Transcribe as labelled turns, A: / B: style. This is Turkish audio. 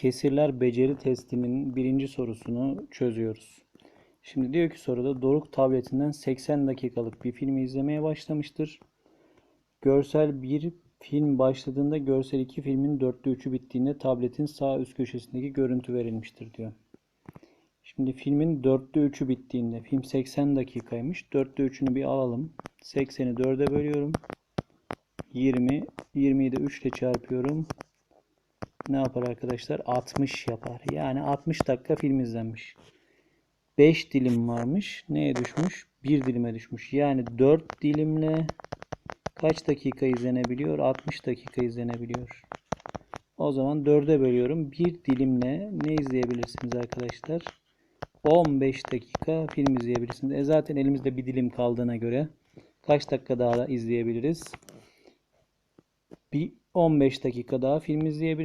A: Kesirler beceri testinin birinci sorusunu çözüyoruz. Şimdi diyor ki soruda Doruk tabletinden 80 dakikalık bir filmi izlemeye başlamıştır. Görsel bir film başladığında görsel 2 filmin dörtte üçü bittiğinde tabletin sağ üst köşesindeki görüntü verilmiştir diyor. Şimdi filmin dörtte üçü bittiğinde film 80 dakikaymış. Dörtte üçünü bir alalım. 80'i 4'e bölüyorum. 20. 20'yi de 3 ile çarpıyorum. Ne yapar arkadaşlar? 60 yapar. Yani 60 dakika film izlenmiş. 5 dilim varmış. Neye düşmüş? 1 dilime düşmüş. Yani 4 dilimle kaç dakika izlenebiliyor? 60 dakika izlenebiliyor. O zaman 4'e bölüyorum. 1 dilimle ne izleyebilirsiniz arkadaşlar? 15 dakika film izleyebilirsiniz. E zaten elimizde bir dilim kaldığına göre kaç dakika daha da izleyebiliriz? Bir 15 dakika daha film izleyebiliriz.